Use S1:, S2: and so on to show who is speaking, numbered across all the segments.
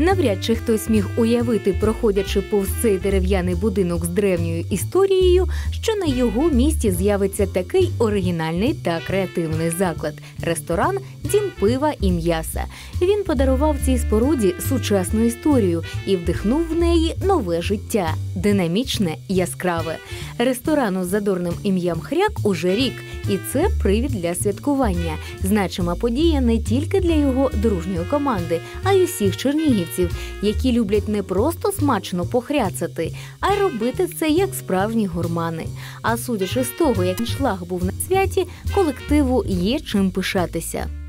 S1: Навряд чи хтось міг уявити, проходячи повз цей дерев'яний будинок з древньою історією, що на його місці з'явиться такий оригінальний та креативний заклад ресторан Дім пива і м'яса. Він подарував цій споруді сучасну історію і вдихнув в неї нове життя, динамічне, яскраве. Ресторану з задорним ім'ям Хряк уже рік, і це привід для святкування. Значима подія не тільки для його дружньої команди, а й усіх чернігівців, які люблять не просто смачно похряцати, а й робити це як справжні гурмани. А судячи з того, як шлаг був на святі, колективу є чим пишатися.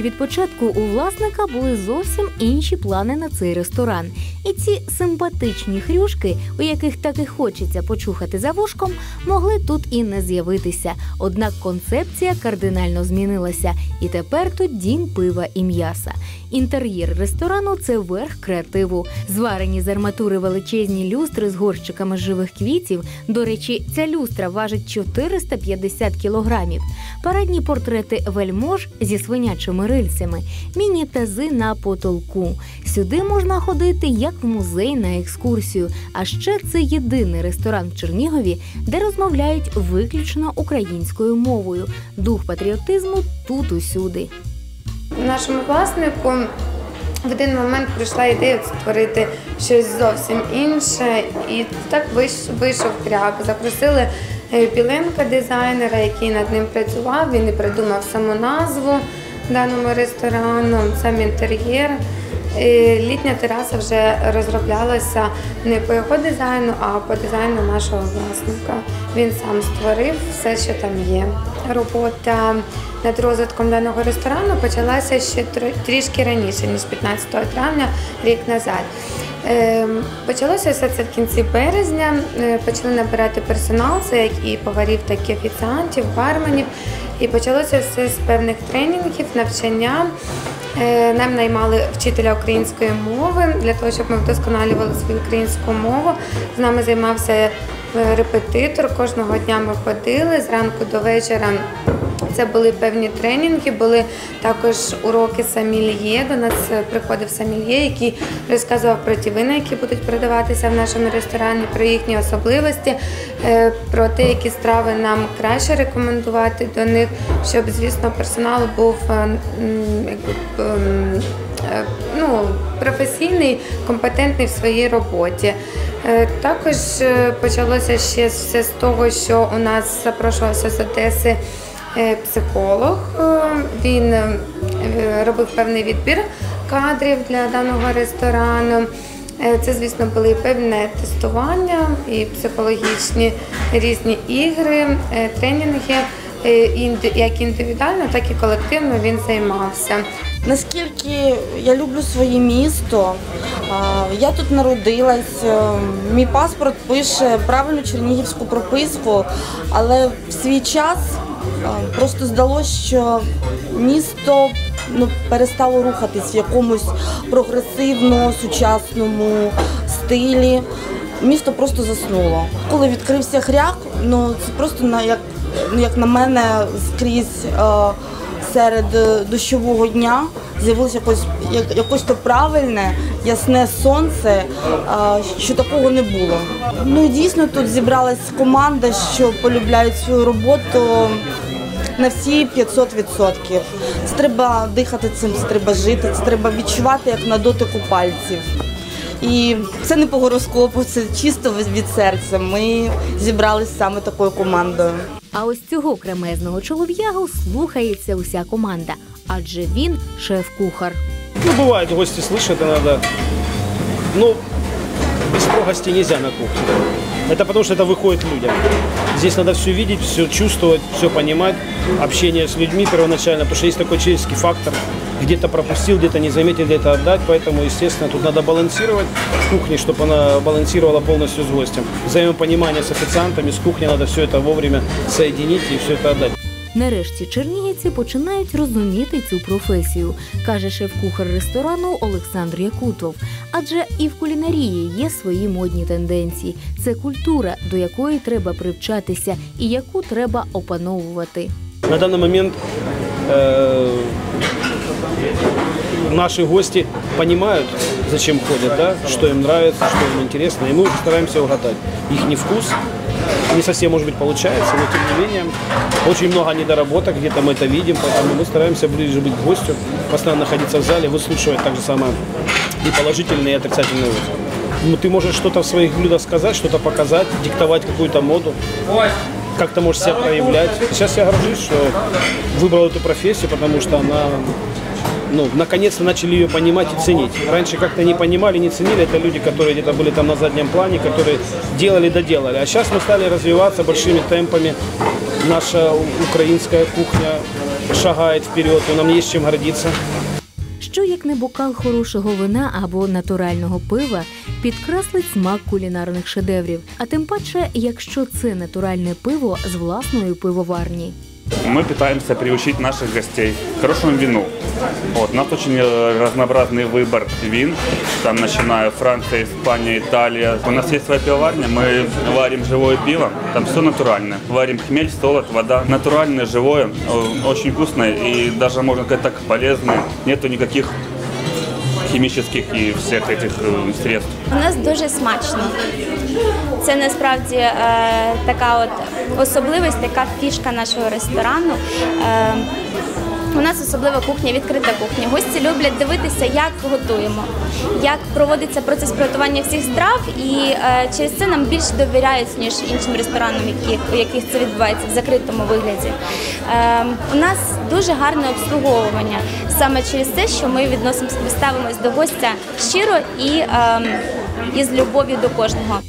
S1: Речі, від початку у власника були зовсім інші плани на цей ресторан. І ці симпатичні хрюшки, у яких так і хочеться почухати за вушком, могли тут і не з'явитися. Однак концепція кардинально змінилася, і тепер тут дім пива і м'яса. Інтер'єр ресторану це верх креативу. Зварені з арматури величезні люстри з горщиками живих квітів. До речі, ця люстра важить 450 кілограмів. Парадні портрети вельмож зі свинячими рильцями, міні-тази на потолку. Сюди можна ходити як в музей на екскурсію. А ще це єдиний ресторан в Чернігові, де розмовляють виключно українською мовою. Дух патріотизму тут усюди.
S2: Нашому власнику в один момент прийшла ідея створити щось зовсім інше, і так вийшов кряк. Запросили е, Біленка дизайнера, який над ним працював. Він і придумав саму назву даному ресторану, сам інтер'єр. Літня тераса вже розроблялася не по його дизайну, а по дизайну нашого власника. Він сам створив все, що там є. Робота над розвитком даного ресторану почалася ще трішки раніше, ніж 15 травня, рік назад. Е, Почалося все це в кінці березня. Е, Почали набирати персонал, це як і поварів, так і офіціантів, барменів. І почалося все з певних тренінгів, навчання. Е, Нам наймали вчителя української мови для того, щоб ми вдосконалювали свою українську мову. З нами займався репетитор. Кожного дня ми ходили зранку до вечора. Це були певні тренінги, були також уроки самільє. До нас е, приходив самільє, який розказував про ті вина, які будуть продаватися в нашому ресторані, про їхні особливості, е, про те, які страви нам краще рекомендувати до них, щоб, звісно, персонал був е, е, ну, професійний, компетентний в своїй роботі. Е, Також е, почалося ще все з того, що у нас запрошувався з Одеси е, психолог. Е, Він е, робив певний відбір кадрів для даного ресторану. Е, Це, звісно, були певне тестування, і психологічні різні ігри, е, тренінги. Е, Як індивідуально, так і колективно він займався.
S3: Наскільки я люблю своє місто, я тут народилась, е, мій паспорт пише правильну чернігівську прописку, але в свій час просто здалося, що місто ну, перестало рухатись в якомусь прогресивно, сучасному стилі. Місто просто заснуло. Коли відкрився хряк, ну це просто на як, як на мене скрізь. е, серед е, дощового дня з'явилося якось, як- якось то правильне, ясне сонце, що такого не було. Ну дійсно тут зібралась команда, що полюбляють свою роботу на всі 500%. Це треба дихати цим, це треба жити, це треба відчувати як на дотику пальців. І це не по гороскопу, це чисто від серця. Ми зібралися саме такою командою.
S1: А ось цього кремезного чолов'ягу слухається уся команда, адже він шеф-кухар.
S4: Ну, бывает, гости слышат иногда. Ну, без строгости нельзя на кухне. Это потому что это выходит людям. Здесь надо все видеть, все чувствовать, все понимать, общение с людьми первоначально, потому что есть такой человеческий фактор. Где-то пропустил, где-то не заметил, где-то отдать, поэтому, естественно, тут надо балансировать в кухне, чтобы она балансировала полностью с гостем. Взаимопонимание с официантами, с кухни надо все это вовремя соединить и все это отдать.
S1: Нарешті чернігівці починають розуміти цю професію, каже шеф-кухар ресторану Олександр Якутов. Адже і в кулінарії є свої модні тенденції. Це культура, до якої треба привчатися і яку треба опановувати.
S4: На данный момент э, наши гости понимают, зачем ходят, да, что им нравится, что им интересно, и мы уже стараемся угадать их не вкус. Не совсем, может быть, получается, но тем не менее очень много недоработок, где-то мы это видим, поэтому мы стараемся ближе быть к гостю, постоянно находиться в зале, выслушивать так же самое и положительные, и отрицательные отзывы. Ну, ты можешь что-то в своих блюдах сказать, что-то показать, диктовать какую-то моду как ты можешь себя проявлять. Сейчас я горжусь, что выбрал эту профессию, потому что она, ну, наконец-то начали ее понимать и ценить. Раньше как-то не понимали, не ценили. Это люди, которые где-то были там на заднем плане, которые делали, доделали. А сейчас мы стали развиваться большими темпами. Наша украинская кухня шагает вперед, и нам есть чем гордиться.
S1: Що як не бокал хорошого вина або натурального пива підкреслить смак кулінарних шедеврів, а тим паче, якщо це натуральне пиво з власної пивоварні.
S5: Мы пытаемся приучить наших гостей к хорошему вину. Вот, у нас очень э, разнообразный выбор вин, там начиная Франция, Испания, Италия. У нас есть своя пивоварня, мы варим живое пиво, там все натуральное. Варим хмель, солод, вода. Натуральное, живое, э, очень вкусное и даже, можно сказать так, полезное. Нету никаких химических и всех этих э, средств.
S6: У нас дуже смачно. Це насправді е, така от особливість, така фішка нашого ресторану. Е, у нас особлива кухня, відкрита кухня. Гості люблять дивитися, як готуємо, як проводиться процес приготування всіх страв, і е, через це нам більше довіряють, ніж іншим ресторанам, які, у яких це відбувається в закритому вигляді. Е, у нас дуже гарне обслуговування саме через те, що ми відносимося, ставимось до гостя щиро і, е, і з любов'ю до кожного.